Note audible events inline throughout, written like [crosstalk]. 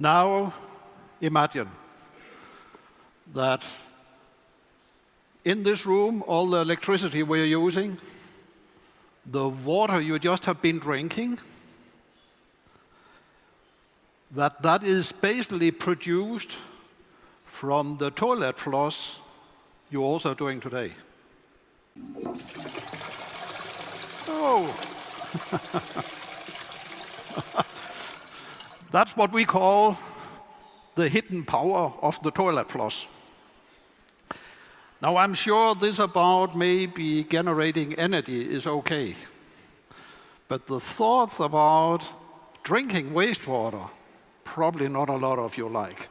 Now, imagine that in this room, all the electricity we're using, the water you just have been drinking, that that is basically produced from the toilet floss you're also doing today. Oh. [laughs] That's what we call the hidden power of the toilet floss. Now, I'm sure this about maybe generating energy is okay, but the thought about drinking wastewater, probably not a lot of you like.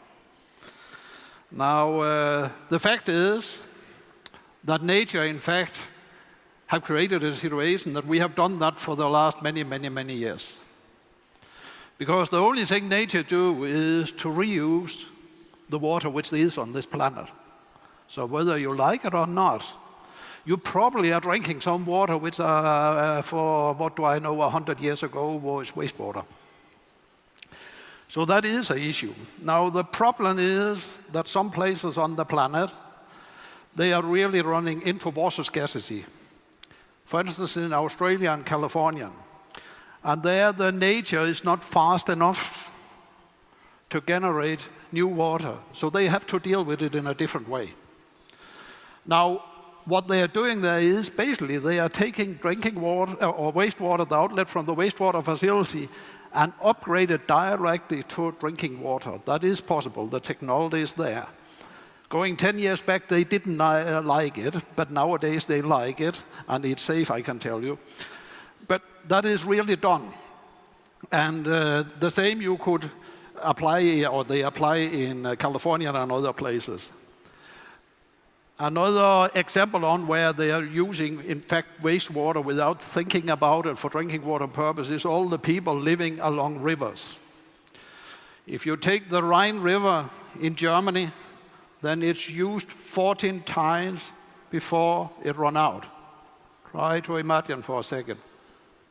Now, uh, the fact is that nature, in fact, have created a situation that we have done that for the last many, many, many years. Because the only thing nature do is to reuse the water which is on this planet. So whether you like it or not, you probably are drinking some water which, uh, uh, for what do I know, 100 years ago was wastewater. So that is an issue. Now the problem is that some places on the planet, they are really running into water scarcity. For instance, in Australia and California. And there, the nature is not fast enough to generate new water. So they have to deal with it in a different way. Now, what they are doing there is basically they are taking drinking water uh, or wastewater, the outlet from the wastewater facility, and upgrade it directly to drinking water. That is possible. The technology is there. Going 10 years back, they didn't uh, like it, but nowadays they like it, and it's safe, I can tell you. But that is really done. And uh, the same you could apply, or they apply in uh, California and other places. Another example on where they are using, in fact, wastewater without thinking about it for drinking water purposes all the people living along rivers. If you take the Rhine River in Germany, then it's used 14 times before it run out. Try to imagine for a second.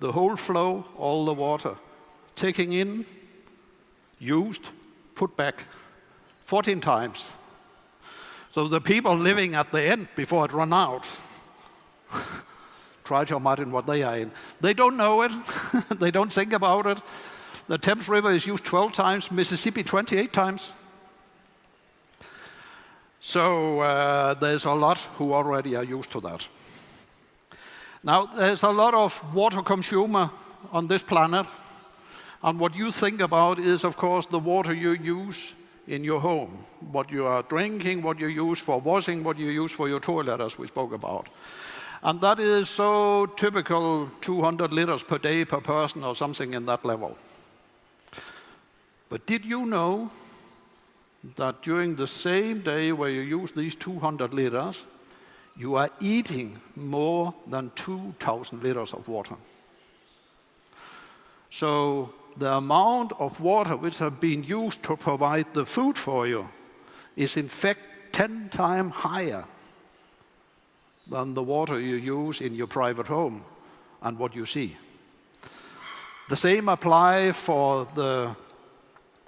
The whole flow, all the water, taking in, used, put back 14 times. So the people living at the end before it run out, [laughs] try to imagine what they are in. They don't know it, [laughs] they don't think about it. The Thames River is used 12 times, Mississippi 28 times. So uh, there's a lot who already are used to that. Now, there's a lot of water consumer on this planet. And what you think about is, of course, the water you use in your home. What you are drinking, what you use for washing, what you use for your toilet, as we spoke about. And that is so typical 200 liters per day per person or something in that level. But did you know that during the same day where you use these 200 liters, you are eating more than 2,000 liters of water. So the amount of water which have been used to provide the food for you is in fact 10 times higher than the water you use in your private home and what you see. The same apply for the,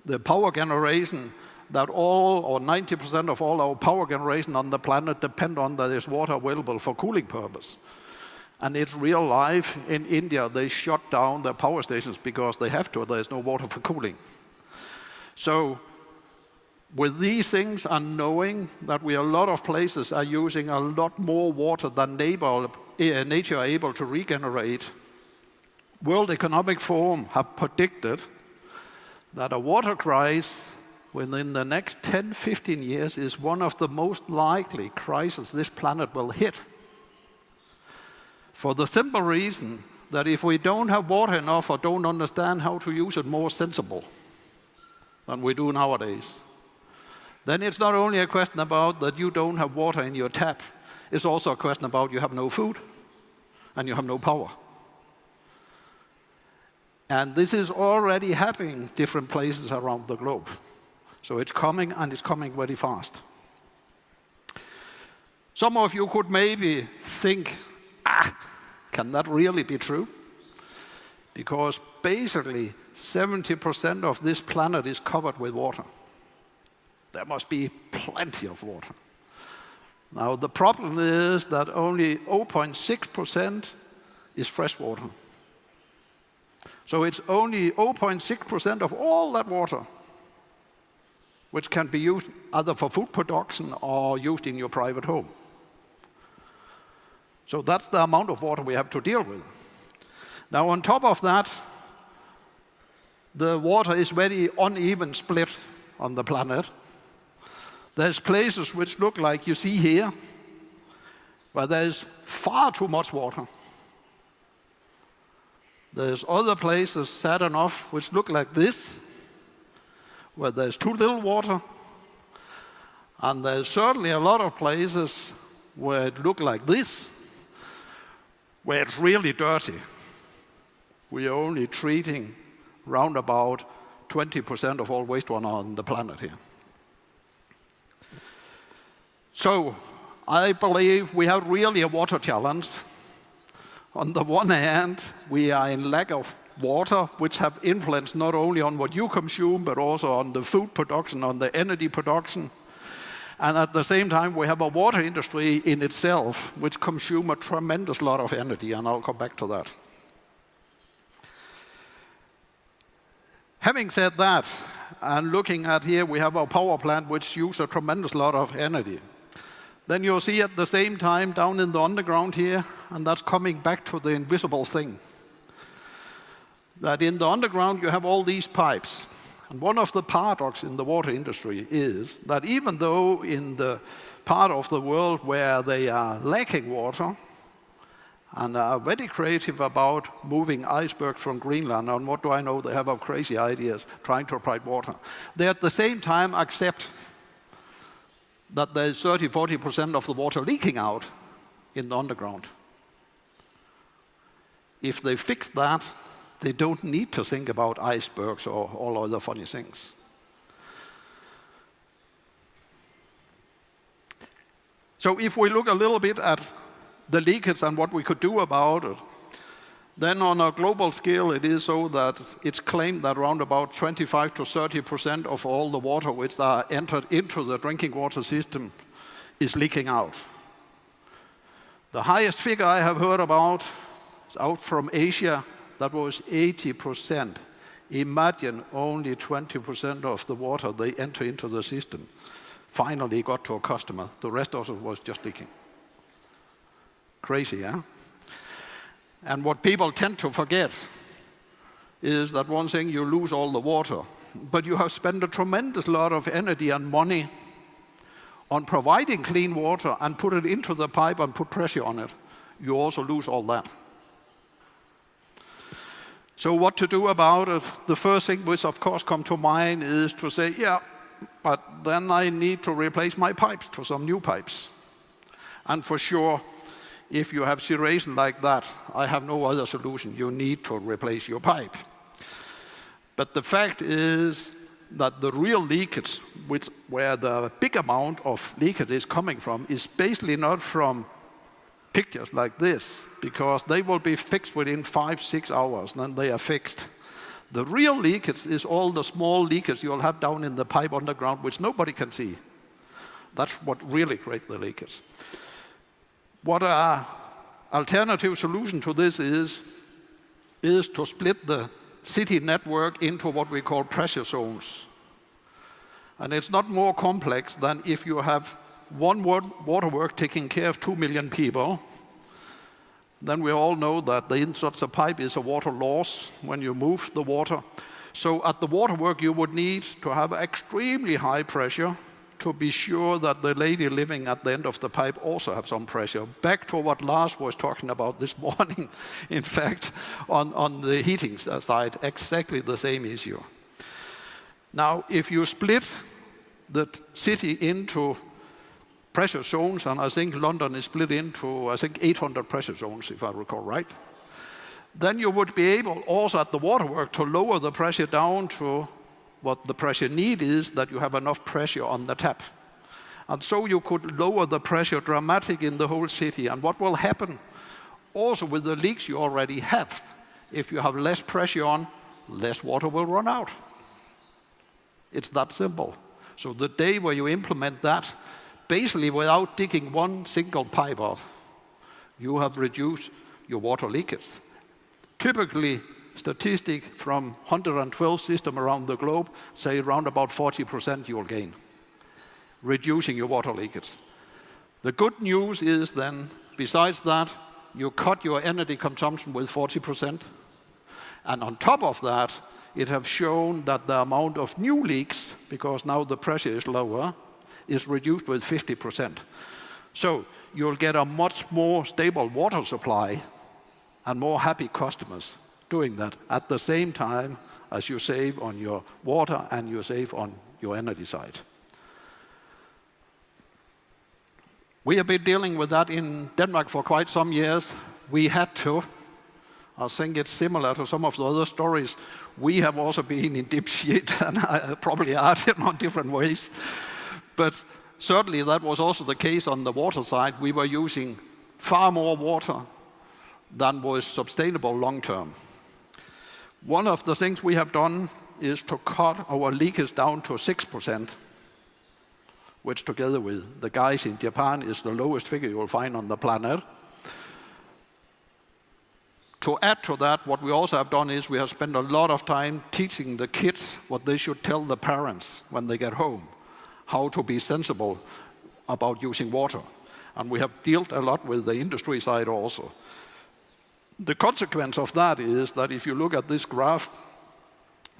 the power generation that all or 90% of all our power generation on the planet depend on that there's water available for cooling purpose. And it's real life in India. They shut down their power stations because they have to. There's no water for cooling. So with these things and knowing that we a lot of places are using a lot more water than neighbor, uh, nature are able to regenerate, World Economic Forum have predicted that a water crisis within the next 10, 15 years is one of the most likely crises this planet will hit. For the simple reason that if we don't have water enough or don't understand how to use it more sensible than we do nowadays, then it's not only a question about that you don't have water in your tap, it's also a question about you have no food and you have no power. And this is already happening different places around the globe. So it's coming, and it's coming very fast. Some of you could maybe think, ah, can that really be true? Because basically, 70% of this planet is covered with water. There must be plenty of water. Now, the problem is that only 0.6% is fresh water. So it's only 0.6% of all that water which can be used either for food production or used in your private home. So that's the amount of water we have to deal with. Now, on top of that, the water is very uneven split on the planet. There's places which look like you see here, where there's far too much water. There's other places sad enough which look like this, where there's too little water. And there's certainly a lot of places where it look like this, where it's really dirty. We are only treating round about 20% of all wastewater on the planet here. So I believe we have really a water challenge. On the one hand, we are in lack of water, which have influence not only on what you consume, but also on the food production, on the energy production. And at the same time, we have a water industry in itself, which consume a tremendous lot of energy, and I'll come back to that. Having said that, and looking at here, we have our power plant, which use a tremendous lot of energy. Then you'll see at the same time down in the underground here, and that's coming back to the invisible thing. That in the underground you have all these pipes. And one of the paradoxes in the water industry is that even though in the part of the world where they are lacking water, and are very creative about moving icebergs from Greenland. And what do I know? They have crazy ideas trying to provide water. They at the same time accept that there's 30, 40% of the water leaking out in the underground. If they fix that, they don't need to think about icebergs or all other funny things. So if we look a little bit at the leakage and what we could do about it. Then on a global scale, it is so that it's claimed that around about 25 to 30 percent of all the water which are entered into the drinking water system is leaking out. The highest figure I have heard about is out from Asia, that was 80 percent. Imagine only 20 percent of the water they enter into the system finally got to a customer. The rest of it was just leaking. Crazy, yeah? And what people tend to forget is that one thing you lose all the water, but you have spent a tremendous lot of energy and money on providing clean water and put it into the pipe and put pressure on it. You also lose all that. So what to do about it? The first thing which of course come to mind is to say, yeah, but then I need to replace my pipes to some new pipes. And for sure, if you have situation like that, I have no other solution. You need to replace your pipe. But the fact is that the real leakage, which, where the big amount of leakage is coming from, is basically not from pictures like this, because they will be fixed within five, six hours, and then they are fixed. The real leakage is all the small leakage you'll have down in the pipe underground, which nobody can see. That's what really creates the leakage. What our alternative solution to this is, is to split the city network into what we call pressure zones. And it's not more complex than if you have one waterwork taking care of 2 million people, then we all know that the insert of pipe is a water loss when you move the water. So at the waterwork, you would need to have extremely high pressure to be sure that the lady living at the end of the pipe also have some pressure. Back to what Lars was talking about this [laughs] morning, in fact, on, on the heating side, exactly the same issue. Now, if you split the city into pressure zones, and I think London is split into, I think, 800 pressure zones, if I recall right, then you would be able also at the waterwork to lower the pressure down to what the pressure need is that you have enough pressure on the tap. And so you could lower the pressure dramatically in the whole city. And what will happen also with the leaks you already have, if you have less pressure on, less water will run out. It's that simple. So the day where you implement that, basically without digging one single pipe off, you have reduced your water leakage. Typically, statistic from 112 systems around the globe say around about 40% you'll gain, reducing your water leakage. The good news is then, besides that, you cut your energy consumption with 40%. And on top of that, it has shown that the amount of new leaks, because now the pressure is lower, is reduced with 50%. So you'll get a much more stable water supply and more happy customers doing that at the same time as you save on your water and you save on your energy side. We have been dealing with that in Denmark for quite some years. We had to. I think it's similar to some of the other stories. We have also been in deep shit [laughs] and probably are in different ways. But certainly that was also the case on the water side. We were using far more water than was sustainable long term. One of the things we have done is to cut our leakage down to 6%, which together with the guys in Japan is the lowest figure you will find on the planet. To add to that, what we also have done is we have spent a lot of time teaching the kids what they should tell the parents when they get home, how to be sensible about using water. And we have dealt a lot with the industry side also. The consequence of that is that if you look at this graph,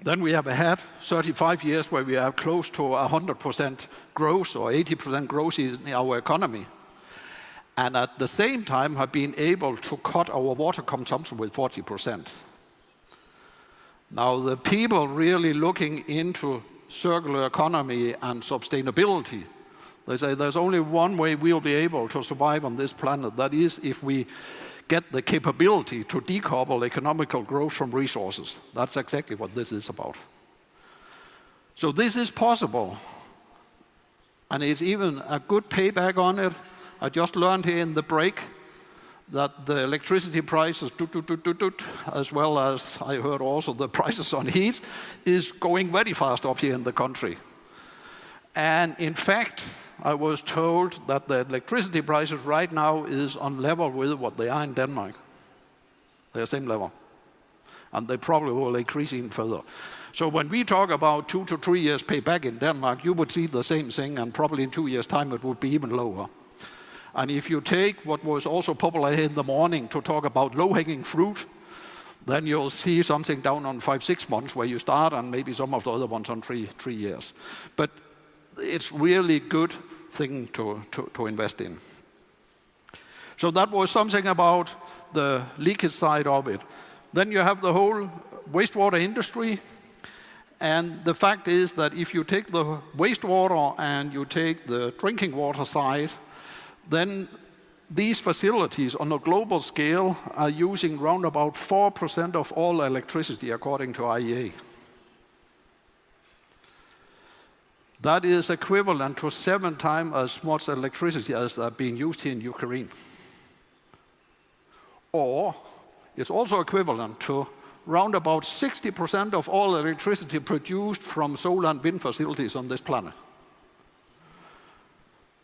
then we have had 35 years where we are close to 100% growth or 80% growth in our economy, and at the same time have been able to cut our water consumption with 40%. Now, the people really looking into circular economy and sustainability, they say there's only one way we'll be able to survive on this planet. That is if we get the capability to decouple economical growth from resources. That's exactly what this is about. So this is possible, and it's even a good payback on it. I just learned here in the break that the electricity prices, as well as I heard also the prices on heat, is going very fast up here in the country. And in fact, I was told that the electricity prices right now is on level with what they are in Denmark. They're same level, and they probably will increase even further. So when we talk about two to three years payback in Denmark, you would see the same thing, and probably in two years' time it would be even lower. And if you take what was also popular in the morning to talk about low-hanging fruit, then you'll see something down on five, six months where you start, and maybe some of the other ones on three, three years. But it's really good thing to, to, to invest in. So that was something about the leakage side of it. Then you have the whole wastewater industry. And the fact is that if you take the wastewater and you take the drinking water side, then these facilities on a global scale are using round about 4% of all electricity according to IEA. That is equivalent to seven times as much electricity as are being used here in Ukraine. Or it's also equivalent to round about 60% of all electricity produced from solar and wind facilities on this planet.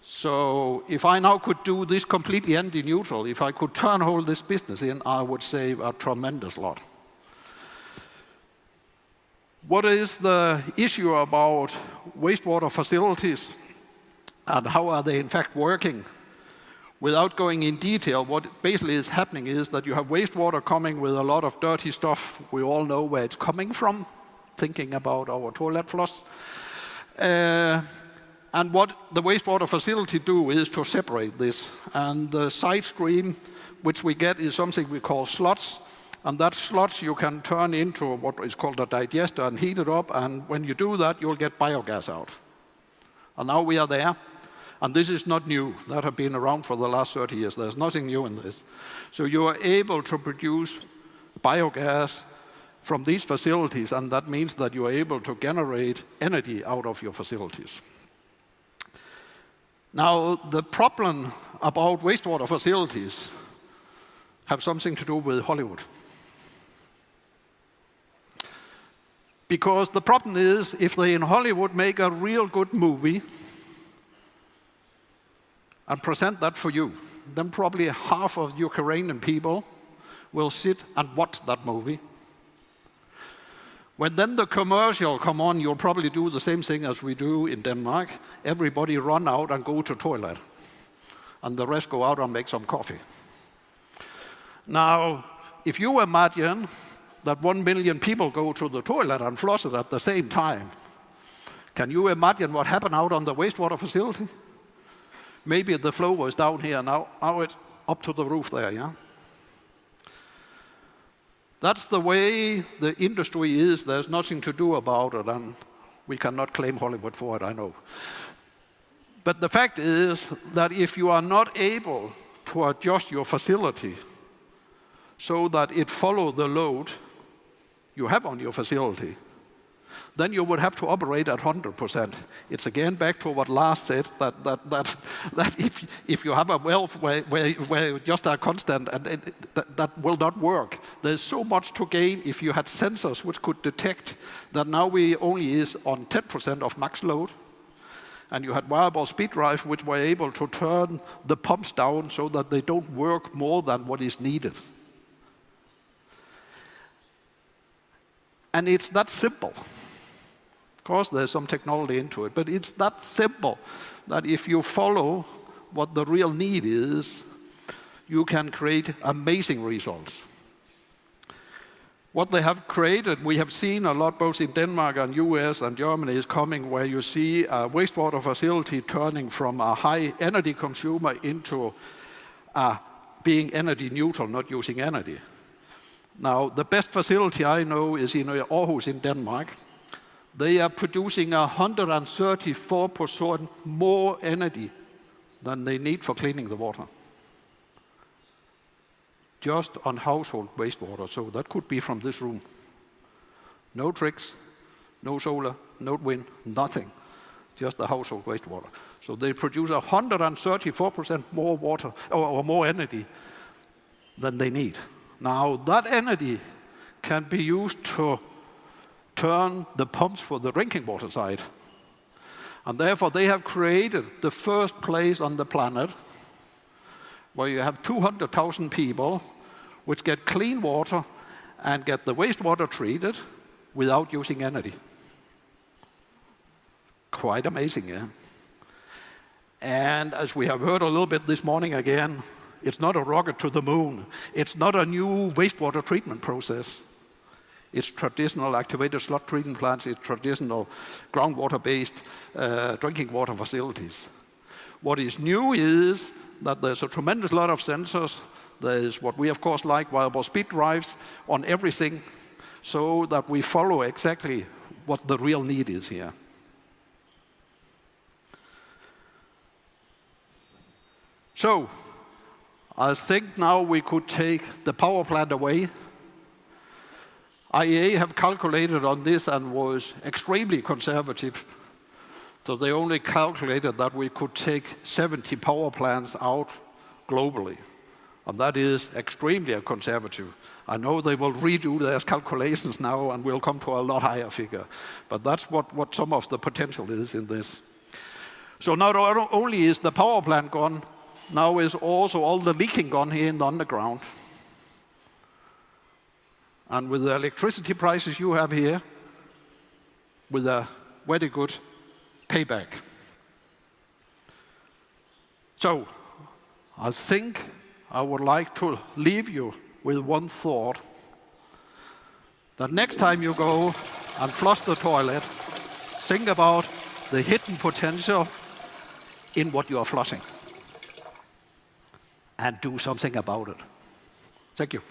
So if I now could do this completely energy neutral, if I could [laughs] turn all this business in, I would save a tremendous lot. What is the issue about wastewater facilities and how are they in fact working? Without going in detail, what basically is happening is that you have wastewater coming with a lot of dirty stuff. We all know where it's coming from, thinking about our toilet floss. Uh, and what the wastewater facility do is to separate this. And the side stream, which we get, is something we call sludge. And that sludge you can turn into what is called a digester and heat it up. And when you do that, you'll get biogas out. And now we are there. And this is not new. That have been around for the last 30 years. There's nothing new in this. So you are able to produce biogas from these facilities, and that means that you are able to generate energy out of your facilities. Now, the problem about wastewater facilities have something to do with Hollywood. Because the problem is, if they in Hollywood make a real good movie and present that for you, then probably half of Ukrainian people will sit and watch that movie. When then the commercial come on, you'll probably do the same thing as we do in Denmark. Everybody run out and go to toilet, and the rest go out and make some coffee. Now, if you imagine that one million people go to the toilet and flush it at the same time, can you imagine what happened out on the wastewater facility? Maybe the flow was down here, now, now it's up to the roof there, yeah? That's the way the industry is. There's nothing to do about it, and we cannot claim Hollywood for it, I know. But the fact is that if you are not able to adjust your facility so that it follow the load you have on your facility, then you would have to operate at 100%. It's again back to what Lars said, that, that, that, that if, if you have a well where, where, where just are constant, and it, that, that will not work. There's so much to gain if you had sensors which could detect that now we only is on 10% of max load, and you had variable speed drive which were able to turn the pumps down so that they don't work more than what is needed. And it's that simple. Course, there's some technology into it, but it's that simple that if you follow what the real need is, you can create amazing results. What they have created, we have seen a lot both in Denmark and US and Germany is coming where you see a wastewater facility turning from a high energy consumer into being energy neutral, not using energy. Now, the best facility I know is in Aarhus in Denmark. They are producing 134% more energy than they need for cleaning the water. Just on household wastewater, so that could be from this room. No tricks, no solar, no wind, nothing. Just the household wastewater. So they produce 134% more water or more energy than they need. Now, that energy can be used to turn the pumps for the drinking water side. And therefore, they have created the first place on the planet where you have 200,000 people which get clean water and get the wastewater treated without using energy. Quite amazing, yeah? And as we have heard a little bit this morning again, it's not a rocket to the moon. It's not a new wastewater treatment process. It's traditional activated sludge treatment plants. It's traditional groundwater-based uh, drinking water facilities. What is new is that there's a tremendous lot of sensors. There's what we, of course, like variable speed drives on everything so that we follow exactly what the real need is here. So, I think now we could take the power plant away. IEA have calculated on this and was extremely conservative. So they only calculated that we could take 70 power plants out globally. And that is extremely conservative. I know they will redo their calculations now and we'll come to a lot higher figure. But that's what, what some of the potential is in this. So not only is the power plant gone, now is also all the leaking gone here in the underground. And with the electricity prices you have here, with a very good payback. So, I think I would like to leave you with one thought. That next time you go and flush the toilet, think about the hidden potential in what you are flushing and do something about it. Thank you.